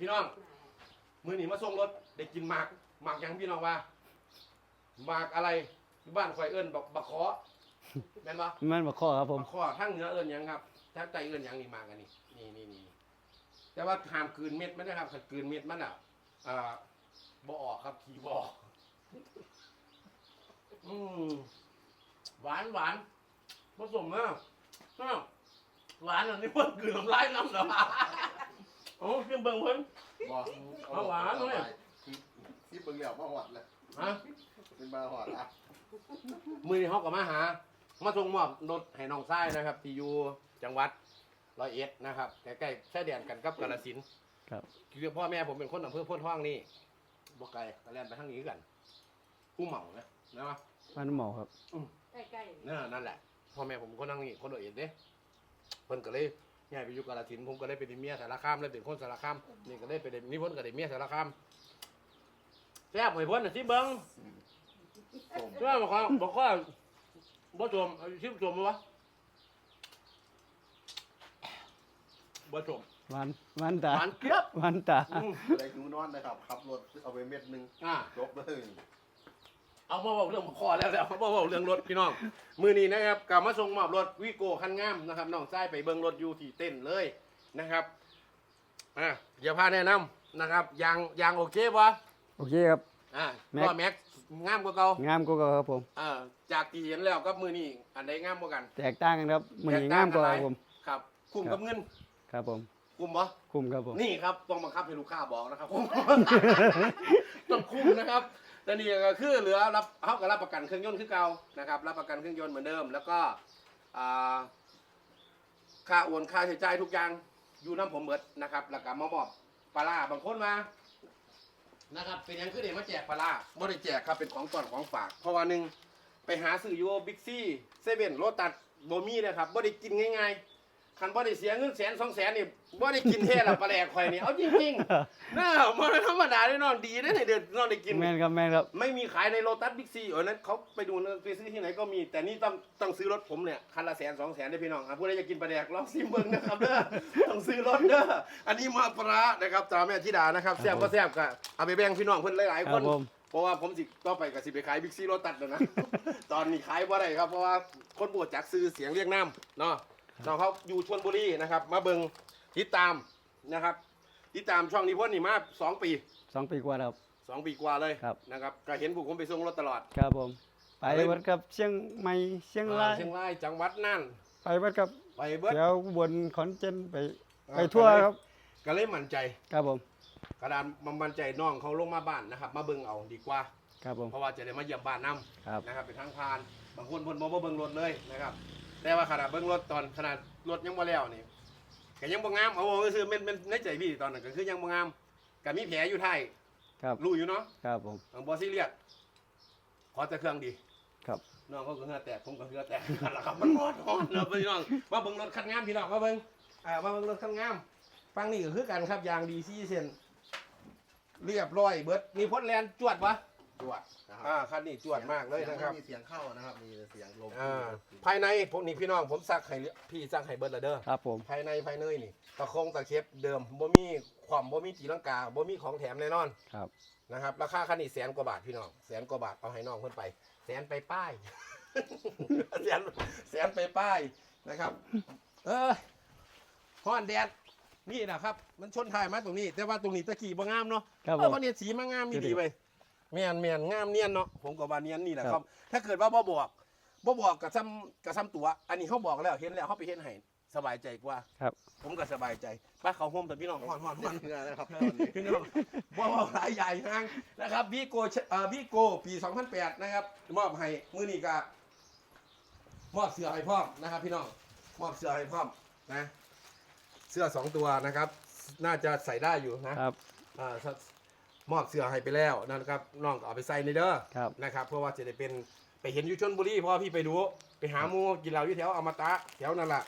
พี่น้อง มือหนีมาส่งรถได้กินหมากหมากหยังพี่น้องว่าหมากอะไรที่บ้านข่อยเอิ้นบักบักขอแม่นปะมันมาข้อครับผม บักขอทั้งเหนือเอิ้นหยังครับทั้งใต้เอิ้นหยังนี่หมากอันนี้นี่นี่นี่แต่ว่าห้ามกลืนเม็ดมันนะครับถ้ากลืนเม็ดมันอะอ่าบ่ออกครับขี่บ่ออกอืมหวานหวานผสมนะอ้าวหวานอันนี้เพิ่นกลืนน้ำลายน้ำเหรอ โอ้เพิ่งเบิ่งเพิ่น บอกเอาหวานเลยที่เบิ่งแล้วมาหอดเลยฮะเป็นมาหอดอะมือนี้เขาก็มาหา มาส่งมอบรถให้น้องชายนะครับ ที่อยู่จังหวัดร้อยเอ็ดนะครับใกล้ๆชายแดนกันกับกาฬสินธุ์ครับ คือพ่อแม่ผมเป็นคนอำเภอโพ้นท่องนี่บ่ไกลก็แล่นไปทางนี้กันผู้เหมานะนะวะมันหมอครับ ใกล้ๆ นั่นนั่นแหละพ่อแม่ผมคนทางนี้คนร้อยเอ็ดเด้เพิ่นก็เลย ย้ายไปอยู่กาฬสินธุ์ผมก็เลยไปเป็นเมียสารคามเลยเป็นคนสารคามนี่ก็เลยไปเป็นนี่เพิ่นก็ได้เมียสารคามแซ่บหอยเพิ่นน่ะสิเบิ่งส้มเรื่องบอกว่าบอกว่าบ่จมเอาชิมจมมั้ยวะบ่จมวันวันตาหวานเกรียบวันตา อืม อะไรหิวนอนนะครับขับรถเอาไปเม็ดหนึงอ่า จบเลย เอามาบอกเรื่องคอแล้วแล้วมาบอกเรื่องรถพี่น้อง มือนี้นะครับกลับมาส่งมอบรถวีโก้คันงามนะครับน้องชายไปเบิ่งรถอยู่ที่เต้นเลยนะครับอ่าเดี๋ยวพาแนะนำนะครับยางยางโอเคปะโอเคครับ อ่าแม็ก ก็แม็กงามกว่าเก่างามกว่าครับผม อ่าจากที่เห็นแล้วกับมือนี้อันใดงามกว่ากันแตกต่างกันครับมือนี้งามกว่าครับผม ครับ คุ้มกับเงินครับผม คุ้มปะคุ้มครับผม นี่ครับต้องบังคับให้ลูกค้าบอกนะครับต้องคุ้มนะครับ แต่นี่ก็คือเหลือรับเขาก็รับประกันเครื่องยนต์คือเก่านะครับรับประกันเครื่องยนต์เหมือนเดิม แล้วก็อ่าค่าโอนค่าใช้จ่ายทุกอย่างอยู่น้ำผมเบิดนะครับแล้วก็มามอบปลาบางคนมานะครับเป็นยังคือเด็มาแจกปลาร้าบ่ได้แจกครับเป็นของก่อนของฝาก เพราะว่าหนึ่งไปหาซื้อยู่บิ๊กซี่เซเว่นโรตัสโบมี่นะครับบ่ได้กินง่ายๆ คันบ่ได้เสียเงินแสนสองแสนนี่บ่ได้กินแท้ละปลาแหลกข่อยนี่เอาจริงๆน่ามันธรรมดาแน่นอนดีนะเนี่ยเดือนนอนได้กิน แม่นครับแม่นครับ ไม่มีขายในโลตัสบิ๊กซีเออนั้นเขาไปดูนะไปซื้อที่ไหนก็มี แต่นี่ต้องต้องซื้อรถผมเนี่ยคันละแสนสองแสนได้พี่น้องอะผู้ใดจะกินปลาแดกลองซิมเบิ้งนะครับเด้อต้องซื้อรถเด้ออันนี้มาปลาร้านะครับตราแม่ธิดานะครับแซ่บก็แซ่บก็เอาไปแบ่งพี่น้องเพิ่นหลายๆคครันบผม เพราะว่าผมสิต่อไปก็สิไปขายบิ๊กซีโรตัสแล้วนะ ตอนนี้ขายบ่ได้ครับเพราะว่าคนบวชจากซื้อเสียงเรียกน้ำเนาะ น้องเขาอยู่ชลบุรีนะครับ มาเบิ่งติดตามนะครับติดตามช่องนี้เพ่นนี่มาสองปีสองปีกว่าแล้วครับ สองปีกว่าเลยครับ นะครับก็เห็นผู้ผมไปส่งรถตลอด ครับผม ไปวัดกับเชียงใหม่เชียงราย เชียงรายจังหวัดนั่นไปวัดกับไปเบิดแถวอุบนขอนแก่นไป อ่าไปทั่วครับ ก็เลยมั่นใจ ครับผม กระดานมันมั่นใจน้องเขาลงมาบ้านนะครับ มาเบิ่งเอาดีกว่า ครับผม เพราะว่าจะได้มาเยี่ยมบ้านนํครับ นะครับเป็นทางผ่าน บางคนเพิ่นบ่มาเบิ่งรถเลยนะครับ แต่ว่าขนาดเบิ่งรถตอนขนาดรถยังบ่แล้วนี่ก็ยังบ่งามเอาว่าซื่อๆมันมันในใจพี่ตอนนั้นก็คือยังบ่งามก็มีแผลอยู่ท้ายครับรู้อยู่เนาะครับผมบบ่ซีเรียสขอแต่เครื่องดี ครับน้องเขาก็เหงื่อแตกผมก็เหงื่อแตกกันละครับมันร้อนร้อนเนาะพี่น้องมาเบิ่งรถคันงามพี่น้องมาเบิ่งอ่ามาเบิ่งรถคันงามฟังนี่ก็คือกันครับยางดีซี่เซนเรียบร้อยเบิดมีพ้นแลนจวดวะจวดนะครับอ่าคันนี้จวดมากเลยนะครับสีงไม่มีเสียงเข้านะครับมีแต่เสียงลมอ่าภายในพวกนี้พี่น้องผมซักให้พี่ซักให้เบิดและเด้อครับผมภายในภายในนี่ตะคงตะเข็บเดิมบ่มีความบ่มีตีลังกาบ่มีของแถมแน่นอนครับนะครับ ราคาคันนี้แสนกว่าบาทพี่น้องแสนกว่าบาทเอาให้น้องเพิ่นไป แสนไปป้ายแสนแสนไปป้ายนะครับ เออฮ้อนแดดนี่นะครับ มันชนท้ายมาตรงนี้ แต่ว่าตรงนี้ตะกี้บ่งามเนาะครับเอผอมวันนี้สีมางามมีดูดิดีไปแม่นแม่นงามเนียนเนาะผมก็ว่าเนียนนี่แหละครับครับถ้าเกิดว่าบ่บอก บ่บอกกับซ้ำกับซ้ำตัว อันนี้เขาบอกแล้วเห็นแล้วเขาไปเห็นให้สบายใจกว่าครับ ผมก็สบายใจไปเขาโฮมแต่พี่น้องฮ้อนฮ้อนฮ้อนเหงื่อนะครับตอนนี้ พี่น้องว่าว่าหลายใหญ่ห้างนะครับวีโกเอ่อวีโกปี 2008 นะครับ มอบให้มือนี้ก็มอบเสื้อให้พร้อมนะครับ พี่น้องมอบเสื้อให้พร้อมนะ เสื้อสองตัวนะครับ น่าจะใส่ได้อยู่นะครับ อ่า มอบเสื้อให้ไปแล้วนะครับน้องก็เอาไปใส่ในเด้อครับ นะครับ เพราะว่าจะได้เป็นไปเห็นอยู่ชนบุรีเพราะว่าพี่ไปดู ไปหาหมูกินเหล้าอยู่แถวอมตะแถวนั่นแหละ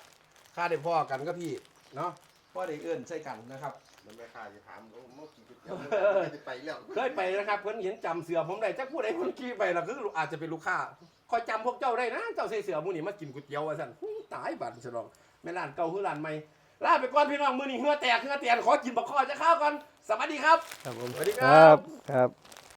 ค่าได้พ่อกันก็พี่เนาะพ่อได้เอื้อนใช่กันนะครับ มันไม่ค่าจะถามโอ้เมื่อกี้ก๋วยเตี๋ยวไม่ได้ไปแล้วเคยไปนะครับเพิ่นเห็นจำเสือผมได้จักผู้ใดคนขี่ไปล่ะคืออาจจะเป็นลูกค้าคอยจำพวกเจ้าได้นะ เจ้าใส่เสือหมูนี่มากินก๋วยเตี๋ยวว่าซั่นหูตายบัดฉลองแม่ร้านเก่าคือร้านใหม่เลาไปก่อนพี่น้องมือนี้เหือแตกเหือแตนขอกินบักคอจะข้าวก่อนสวัสดีครับ ครับผมสวัสดีคครัรับบครับ